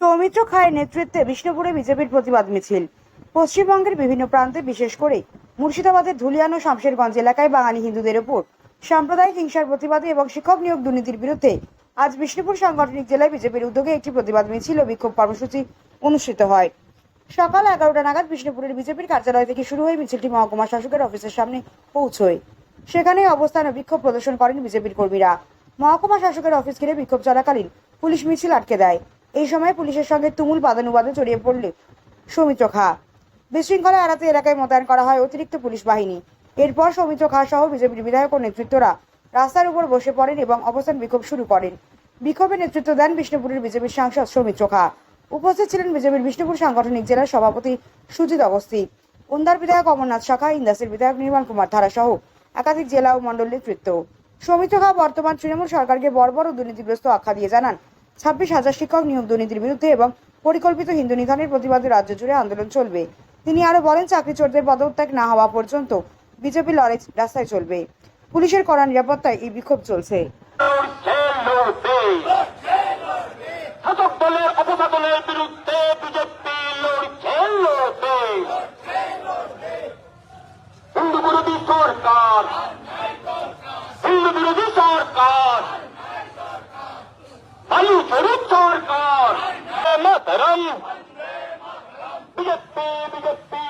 সৌমিত্র খায়ের নেতৃত্বে বিষ্ণুপুরে বিজেপির প্রতিবাদ মিছিল। পশ্চিমবঙ্গের বিভিন্ন প্রান্তে, বিশেষ করে মুর্শিদাবাদের ধুলিয়ান ও শামশেরগঞ্জ এলাকায় বাঙালি হিন্দুদের ওপর সাম্প্রদায়িক হিংসার প্রতিবাদে এবং শিক্ষক নিয়োগ দুর্নীতির বিরুদ্ধে আজ বিষ্ণুপুর সাংগঠনিক জেলায় বিজেপির উদ্যোগে একটি প্রতিবাদ মিছিল ও বিক্ষোভ কর্মসূচি অনুষ্ঠিত হয়। সকাল এগারোটা নাগাদ বিষ্ণুপুরের বিজেপির কার্যালয় থেকে শুরু হয়ে মিছিলটি মহকুমা শাসকের অফিসের সামনে পৌঁছয়। সেখানে অবস্থান ও বিক্ষোভ প্রদর্শন করেন বিজেপির কর্মীরা। মহকুমা শাসকের অফিস ঘিরে বিক্ষোভ চলাকালীন পুলিশ মিছিল আটকে দেয়। এই সময় পুলিশের সঙ্গে তুমুল বাদানুবাদে জড়িয়ে পড়লে সৌমিত্র খা বিশৃঙ্খলা এড়াতে এলাকায় মোতায়েন করা হয় অতিরিক্ত পুলিশ বাহিনী। এরপর সৌমিত্র খা সহ বিজেপির বিধায়ক ও নেতৃত্বরা রাস্তার উপর বসে পড়েন এবং অবস্থান বিক্ষোভ শুরু করেন। বিক্ষোভে নেতৃত্ব দেন বিষ্ণুপুরের বিজেপির সাংসদ সৌমিত্র খা উপস্থিত ছিলেন বিজেপির বিষ্ণুপুর সাংগঠনিক জেলার সভাপতি সুজিত অগস্তি, উন্দার বিধায়ক অমরনাথ শাখা, ইন্দাসের বিধায়ক নির্মল কুমার ধারা সহ একাধিক জেলা ও মণ্ডল নেতৃত্ব। সৌমিত্র খা বর্তমান তৃণমূল সরকারকে বর্বর ও দুর্নীতিগ্রস্ত আখ্যা দিয়ে জানান ছাব্বিশ হাজার শিক্ষক নিয়োগ দুর্নীতির বিরুদ্ধে এবং পরিকল্পিত হিন্দু নিধনের প্রতিবাদে রাজ্য জুড়ে আন্দোলন চলবে। তিনি আরও বলেন চাকরি চোরদের পদত্যাগ না হওয়া পর্যন্ত বিজেপি লড়াই রাস্তায় চলবে। পুলিশের কড়া নিরাপত্তায় এই বিক্ষোভ চলছে। সরকার হিন্দু বিরোধী সরকার বালু স্বরূপ সরকার। মাতরম। বিজেপি বিজেপি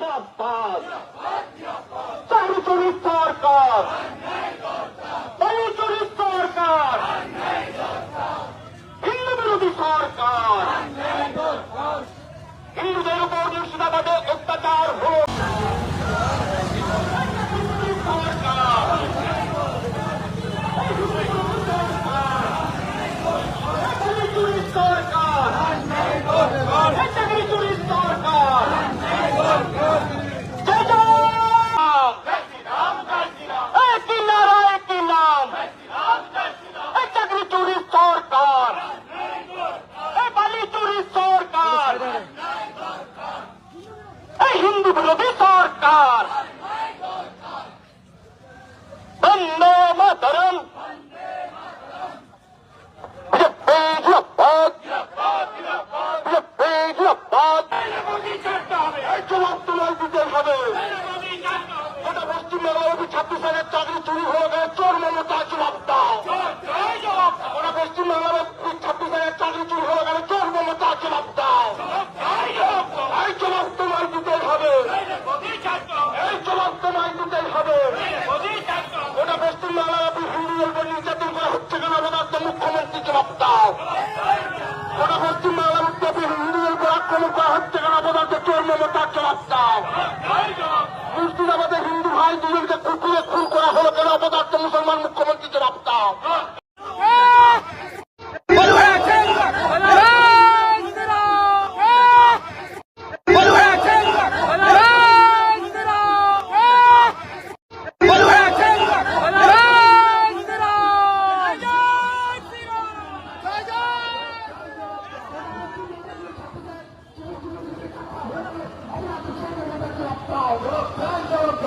সরকার। চুরি সরকার। হিন্দু বিরোধী সরকার। হিন্দুদের উপর মুর্শিদাবাদে অত্যাচার হোক সরকার চাকরি চুরির সরকার চাকরি চুরির সরকার জয় জয় একই নারা একই নাম এই চাকরি চুরির সরকার এই বালি চুরির সরকার এই হিন্দু বিরোধী সরকার বন্দে মাতরম বিজেপি জিন্দাবাদ বিজেপি জিন্দাবাদ এই জবাব তোমায় দিতে হবে। গোটা পশ্চিমবঙ্গের ছাব্বিশ হাজার চাকরি চুরি হয়ে গেছে চোর মমতা জবাব দাও গোটা পশ্চিমবঙ্গের ছাব্বিশ হাজার চাকরি চুরি হয়ে গেলে চোর মমতা জবাব দাও এই জবাব তোমায় দিতে হবে এই জবাব তোমায় দিতে হবে গোটা পশ্চিমবাংলার আপনি হিন্দুদের উপর নির্যাতন করা হচ্ছে কেন পদার্থ মুখ্যমন্ত্রী জবাব দাও গোটা পশ্চিমবাংলার উত্তরে হিন্দুদের উপর আক্রমণ করা হচ্ছে কেন পদার্থ চোর মমতার জবাব দাও মুর্শিদাবাদে হিন্দু ভাই দুজনকে কুকুরে খুন করা হলো কেন অপদার্থ মুসলমান মুখ্যমন্ত্রী জবাব দাও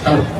হটাও